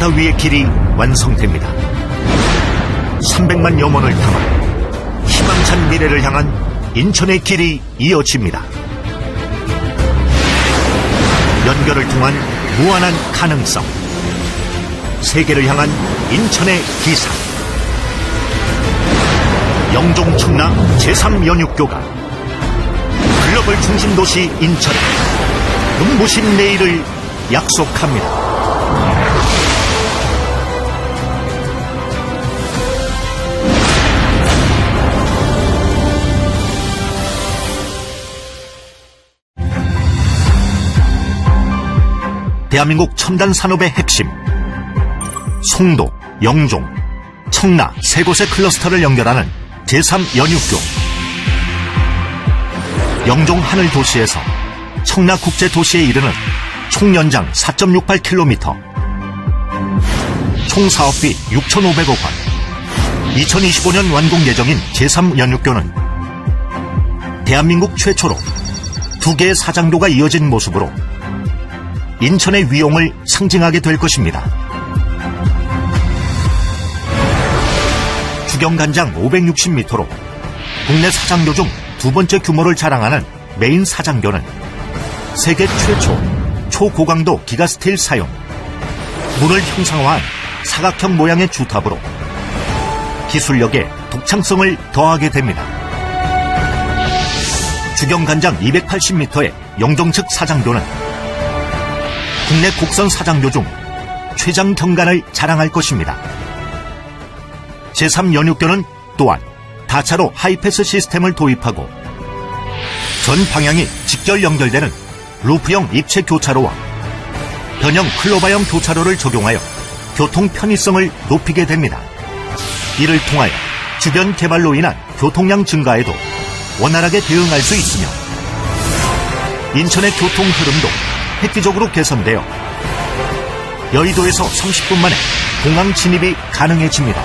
바다 위의 길이 완성됩니다. 300만 염원을 담아 희망찬 미래를 향한 인천의 길이 이어집니다. 연결을 통한 무한한 가능성. 세계를 향한 인천의 기상. 영종 청라 제3연육교가 글로벌 중심 도시 인천에 눈부신 내일을 약속합니다. 대한민국 첨단 산업의 핵심. 송도, 영종, 청라 세 곳의 클러스터를 연결하는 제3연육교 영종 하늘 도시에서 청라 국제 도시에 이르는 총 연장 4.68km 총 사업비 6,500억 원. 2025년 완공 예정인 제3연육교는 대한민국 최초로 두 개의 사장도가 이어진 모습으로 인천의 위용을 상징하게 될 것입니다. 주경간장 560m로 국내 사장교 중 두 번째 규모를 자랑하는 메인 사장교는 세계 최초 초고강도 기가스틸 사용, 문을 형상화한 사각형 모양의 주탑으로 기술력에 독창성을 더하게 됩니다. 주경간장 280m의 영종 측 사장교는 국내 국선 사장교 중 최장 경간을 자랑할 것입니다. 제3연육교는 또한 다차로 하이패스 시스템을 도입하고 전 방향이 직결 연결되는 루프형 입체 교차로와 변형 클로바형 교차로를 적용하여 교통 편의성을 높이게 됩니다. 이를 통하여 주변 개발로 인한 교통량 증가에도 원활하게 대응할 수 있으며 인천의 교통 흐름도 획기적으로 개선되어 여의도에서 30분 만에 공항 진입이 가능해집니다.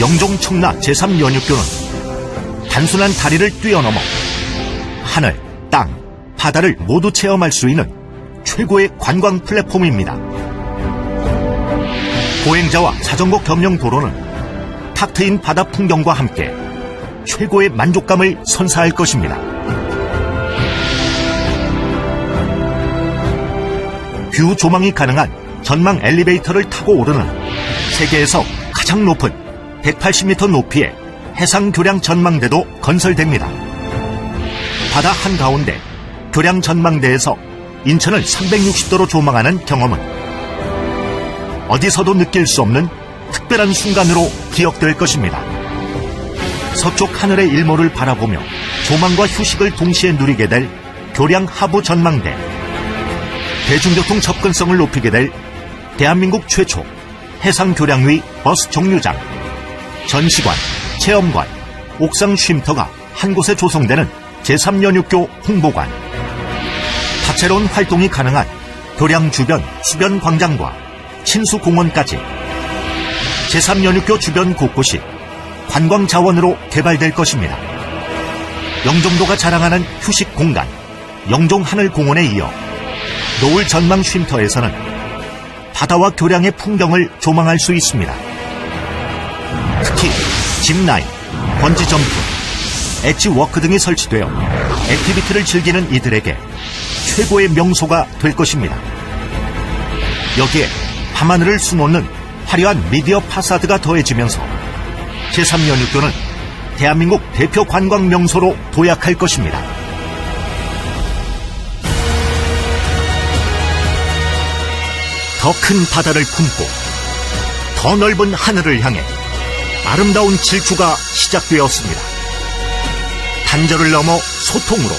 영종 청라 제3연육교는 단순한 다리를 뛰어넘어 하늘, 땅, 바다를 모두 체험할 수 있는 최고의 관광 플랫폼입니다. 보행자와 자전거 겸용 도로는 탁 트인 바다 풍경과 함께 최고의 만족감을 선사할 것입니다. 뷰 조망이 가능한 전망 엘리베이터를 타고 오르는 세계에서 가장 높은 180m 높이의 해상 교량 전망대도 건설됩니다. 바다 한가운데 교량 전망대에서 인천을 360도로 조망하는 경험은 어디서도 느낄 수 없는 특별한 순간으로 기억될 것입니다. 서쪽 하늘의 일몰을 바라보며 조망과 휴식을 동시에 누리게 될 교량 하부 전망대. 대중교통 접근성을 높이게 될 대한민국 최초 해상 교량 위 버스 정류장. 전시관, 체험관, 옥상 쉼터가 한 곳에 조성되는 제3연육교 홍보관. 다채로운 활동이 가능한 교량 주변 수변 광장과 친수공원까지 제3연육교 주변 곳곳이 관광 자원으로 개발될 것입니다. 영종도가 자랑하는 휴식 공간, 영종 하늘공원에 이어 노을 전망 쉼터에서는 바다와 교량의 풍경을 조망할 수 있습니다. 특히 짚라인, 번지 점프, 엣지 워크 등이 설치되어 액티비티를 즐기는 이들에게 최고의 명소가 될 것입니다. 여기에 밤하늘을 수놓는 화려한 미디어 파사드가 더해지면서 제3연육교는 대한민국 대표 관광 명소로 도약할 것입니다. 더 큰 바다를 품고 더 넓은 하늘을 향해 아름다운 질주가 시작되었습니다. 단절을 넘어 소통으로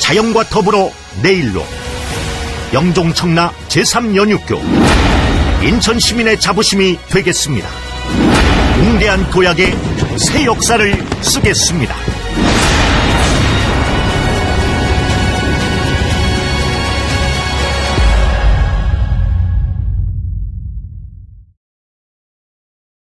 자연과 더불어 내일로 영종 청라 제3연육교 인천 시민의 자부심이 되겠습니다. 웅대한 도약의 새 역사를 쓰겠습니다.